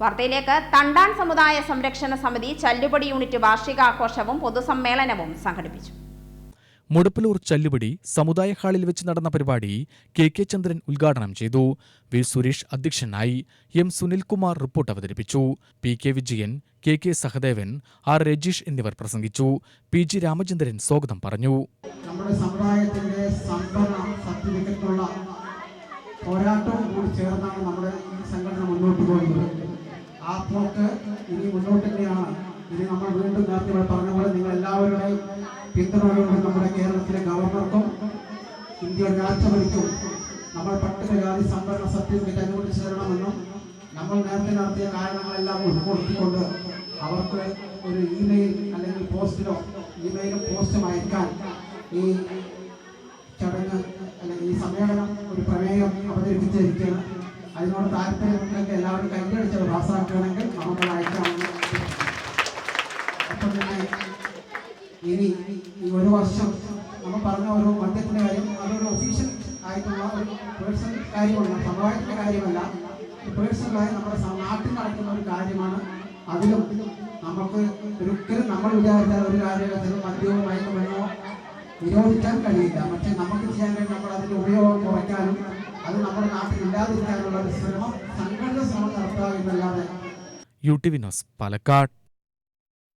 വാർത്തയിലേക്ക് തണ്ടാൻ സമുദായ സംരക്ഷണ സമിതി ചല്ലുപടി യൂണിറ്റ് വാർഷികാഘോഷവും പൊതുസമ്മേളനവും സംഘടിപ്പിച്ചു. മുടപ്പലൂർ ചല്ലുപടി സമുദായ ഹാളിൽ വെച്ച് നടന്ന പരിപാടി കെ കെ ചന്ദ്രൻ ഉദ്ഘാടനം ചെയ്തു. വി സുരേഷ് അധ്യക്ഷനായി എം സുനിൽകുമാർ റിപ്പോർട്ട് അവതരിപ്പിച്ചു. P K Vijayan K K Sahadevan R Rajeesh എന്നിവർ പ്രസംഗിച്ചു. പി ജി രാമചന്ദ്രൻ സ്വാഗതം പറഞ്ഞു. നമ്മുടെ സമുദായത്തിന്റെ പോരാട്ടവും കൂടി ചേർന്നാണ് നമ്മുടെ ഈ സംഘടന മുന്നോട്ട് പോകുന്നത്. ആ പോക്ക് ഇനി മുന്നോട്ട് തന്നെയാണ്. ഇനി നമ്മൾ വീണ്ടും നേരത്തെ ഇവിടെ പറഞ്ഞ പോലെ നിങ്ങൾ എല്ലാവരുടെയും പിന്തുണയോടെ നമ്മുടെ കേരളത്തിലെ ഗവർണർക്കും ഇന്ത്യയുടെ രാഷ്ട്രപതിക്കും നമ്മൾ പട്ടികജാതി സംവരണ സർട്ടിഫിക്കറ്റ് അനുവദിച്ചു തരണമെന്നും നമ്മൾ നേരത്തെ നടത്തിയ കാരണങ്ങളെല്ലാം ഉൾപ്പെടുത്തിക്കൊണ്ട് അവർക്ക് ഒരു ഇമെയിൽ അല്ലെങ്കിൽ പോസ്റ്റിലോ ഇമെയിലും പോസ്റ്റും അയക്കാൻ ഈ ചടങ്ങ് അല്ലെങ്കിൽ ഈ സമ്മേളനം ഒരു പ്രമേയം അവതരിപ്പിച്ചിരിക്കുകയാണ്. അതിനോട് താല്പര്യമുണ്ടെങ്കിൽ എല്ലാവരും കൈയടിച്ചത് പാസ്സാക്കുകയാണെങ്കിൽ നമുക്ക് അയക്കാമെന്ന് അപ്പം തന്നെ ഇനി ഈ ഒരു വർഷം നമ്മൾ പറഞ്ഞ ഒരു മദ്യത്തിന്റെ കാര്യം അതൊരു ഒഫീഷ്യൽ ആയിട്ടുള്ള ഒരു പേഴ്സണൽ കാര്യമല്ല സമവായത്തിന്റെ കാര്യമല്ല. പേഴ്സണലായി നമ്മുടെ നാട്ടിൽ നടക്കുന്ന ഒരു കാര്യമാണ്. അതിലും നമുക്ക് ഒരിക്കലും നമ്മൾ വിചാരിച്ചാൽ ഒരു കാര്യത്തിലും മദ്യവും മയക്കുമരുന്നോ നിരോധിക്കാൻ കഴിയില്ല. പക്ഷെ നമുക്ക് ചെയ്യാൻ കഴിയും നമ്മൾ അതിന്റെ ഉപയോഗം കുറയ്ക്കാനും അത് നമ്മുടെ നാട്ടിൽ ഇല്ലാതിരിക്കാനുള്ള ഒരു ശ്രമം സംഘടിത ശ്രമം നടത്തുക എന്നല്ലാതെ യു ടി വിനോസ് പാലക്കാട്.